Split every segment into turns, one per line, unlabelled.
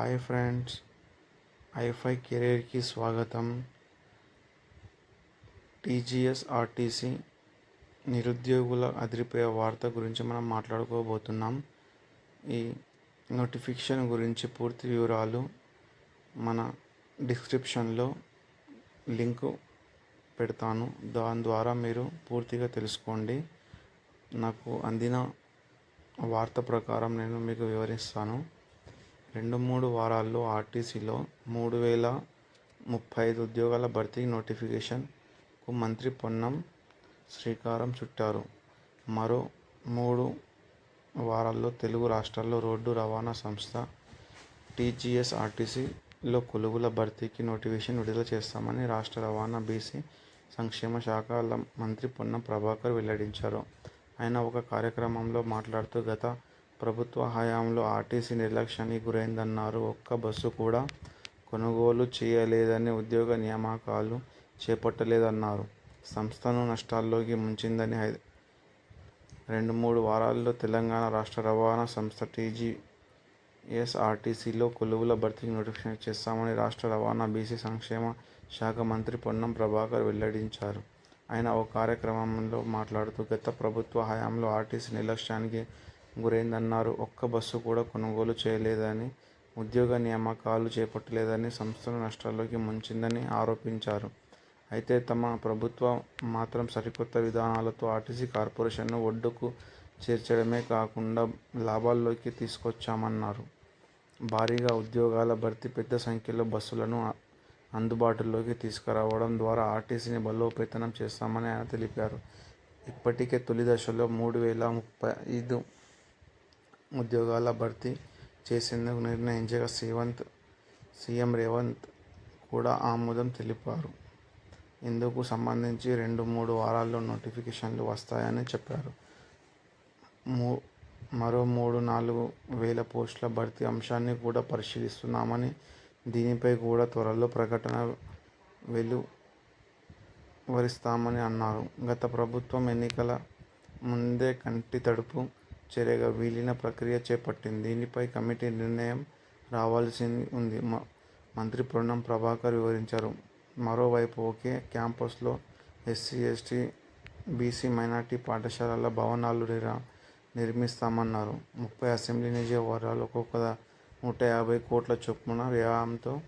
Hi friends. ఐఫై కెరీర్కి స్వాగతం. TGS RTC నిరుద్యోగుల అదిరిపోయే వార్త గురించి మనం మాట్లాడుకోబోతున్నాం. ఈ నోటిఫికేషన్ గురించి పూర్తి వివరాలు మన డిస్క్రిప్షన్లో లింకు పెడతాను. దాని ద్వారా మీరు పూర్తిగా తెలుసుకోండి. నాకు అందిన వార్త ప్రకారం నేను మీకు వివరిస్తాను. రెండు మూడు వారాల్లో ఆర్టీసీలో మూడు వేల ముప్పై ఐదు ఉద్యోగాల భర్తీ నోటిఫికేషన్కు మంత్రి పొన్నం శ్రీకారం చుట్టారు. మరో మూడు వారాల్లో తెలుగు రాష్ట్రాల్లో రోడ్డు రవాణా సంస్థ టీజీఎస్ ఆర్టీసీలో కొలువుల భర్తీకి నోటిఫికేషన్ విడుదల చేస్తామని రాష్ట్ర రవాణా బీసీ సంక్షేమ శాఖల మంత్రి పొన్నం ప్రభాకర్ వెల్లడించారు. ఆయన ఒక కార్యక్రమంలో మాట్లాడుతూ గత ప్రభుత్వ హయాంలో ఆర్టీసీ నిర్లక్ష్యానికి గురైందన్నారు. ఒక్క బస్సు కూడా కొనుగోలు చేయలేదని ఉద్యోగ నియామకాలు చేపట్టలేదన్నారు. సంస్థను నష్టాల్లోకి ముంచిందని రెండు మూడు వారాల్లో తెలంగాణ రాష్ట్ర రవాణా సంస్థ టీజీఎస్ఆర్టీసీలో కొలువుల భర్తీకి నోటిఫికేషన్ చేస్తామని రాష్ట్ర రవాణా బీసీ సంక్షేమ శాఖ మంత్రి పొన్నం ప్రభాకర్ వెల్లడించారు. ఆయన ఓ కార్యక్రమంలో మాట్లాడుతూ గత ప్రభుత్వ హయాంలో ఆర్టీసీ నిర్లక్ష్యానికి గురైందన్నారు ఒక్క బస్సు కూడా కొనుగోలు చేయలేదని ఉద్యోగ నియామకాలు చేపట్టలేదని సంస్థను నష్టాల్లోకి ముంచిందని ఆరోపించారు. అయితే తమ ప్రభుత్వం మాత్రం సరికొత్త విధానాలతో ఆర్టీసీ కార్పొరేషన్ను ఒడ్డుకు చేర్చడమే కాకుండా లాభాల్లోకి తీసుకొచ్చామన్నారు. భారీగా ఉద్యోగాల భర్తీ పెద్ద సంఖ్యలో బస్సులను అందుబాటులోకి తీసుకురావడం ద్వారా ఆర్టీసీని బలోపేతనం చేస్తామని ఆయన తెలిపారు. ఇప్పటికే తొలి దశలో మూడు వేల ముప్పై ఐదు ఉద్యోగాల భర్తీ చేసేందుకు నిర్ణయించగా శ్రీవంత్ సీఎం రేవంత్ కూడా ఆమోదం తెలిపారు. ఇందుకు సంబంధించి రెండు మూడు వారాల్లో నోటిఫికేషన్లు వస్తాయని చెప్పారు. మూ మరో మూడు నాలుగు వేల పోస్టుల భర్తీ అంశాన్ని కూడా పరిశీలిస్తున్నామని దీనిపై కూడా త్వరలో ప్రకటన వెలువరిస్తామని అన్నారు. గత ప్రభుత్వం ఎన్నికల ముందే కంటి తడుపు చర్యగా విలీన ప్రక్రియ చేపట్టింది. దీనిపై కమిటీ నిర్ణయం రావాల్సి ఉంది. మంత్రి పొన్నం ప్రభాకర్ వివరించారు. మరోవైపు ఒకే క్యాంపస్లో ఎస్సీ ఎస్టీ బీసీ మైనార్టీ పాఠశాలల భవనాలు నిర్మిస్తామన్నారు. ముప్పై అసెంబ్లీ నియోజకవర్గాలు ఒక్కొక్క నూట యాభై కోట్ల చొప్పున వ్యయంతో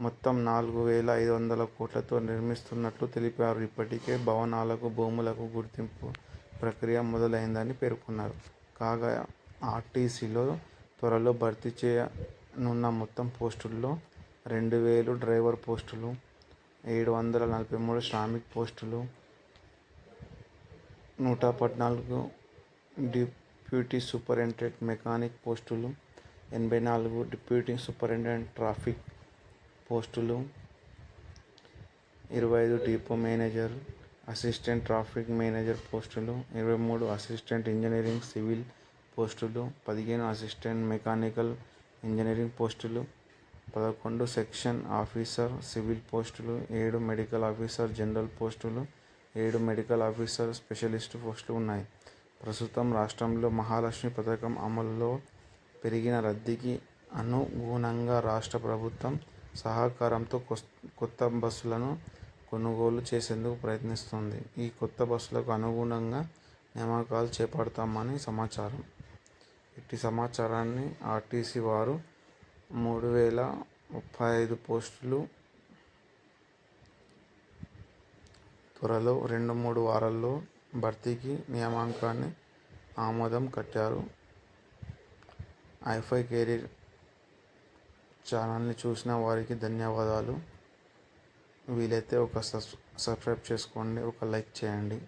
మొత్తం నాలుగు వేల ఐదు వందల కోట్లతో నిర్మిస్తున్నట్లు తెలిపారు. ఇప్పటికే భవనాలకు భూములకు గుర్తింపు ప్రక్రియ మొదలైందని పేర్కొన్నారు. కాగా ఆర్టీసీలో త్వరలో భర్తీ చేయనున్న మొత్తం పోస్టుల్లో రెండు వేలు డ్రైవర్ పోస్టులు ఏడు వందల నలభై మూడు శ్రామిక్ పోస్టులు నూట పద్నాలుగు డిప్యూటీ సూపరింటెండెంట్ మెకానిక్ పోస్టులు ఎనభై నాలుగు డిప్యూటీ సూపరింటెండెంట్ ట్రాఫిక్ పోస్టులు ఇరవై ఐదు depot manager assistant traffic manager పోస్టులు ఇరవై మూడు అసిస్టెంట్ ఇంజనీరింగ్ సివిల్ పోస్టులు పదిహేను అసిస్టెంట్ మెకానికల్ ఇంజనీరింగ్ పోస్టులు పదకొండు సెక్షన్ ఆఫీసర్ సివిల్ పోస్టులు ఏడు మెడికల్ ఆఫీసర్ జనరల్ పోస్టులు ఏడు మెడికల్ ఆఫీసర్ స్పెషలిస్ట్ పోస్టులు ఉన్నాయి. ప్రస్తుతం రాష్ట్రంలో మహాలక్ష్మి పథకం అమలులో పెరిగిన రద్దీకి అనుగుణంగా రాష్ట్ర ప్రభుత్వం సహకారంతో కొత్త బస్సులను కొనుగోలు చేసేందుకు ప్రయత్నిస్తోంది. ఈ కొత్త బస్సులకు అనుగుణంగా నియామకాలు చేపడతామని సమాచారం. ఇట్టి సమాచారాన్ని ఆర్టీసీ వారు మూడు వేల ముప్పై ఐదు పోస్టులు త్వరలో రెండు మూడు వారాల్లో భర్తీకి నియామకాన్ని ఆమోదం కట్టారు. ఐఫై కెరీర్ ఛానల్ని చూసిన వారికి ధన్యవాదాలు. వీలైతే ఒక సబ్స్క్రైబ్ చేసుకోండి ఒక లైక్ చేయండి.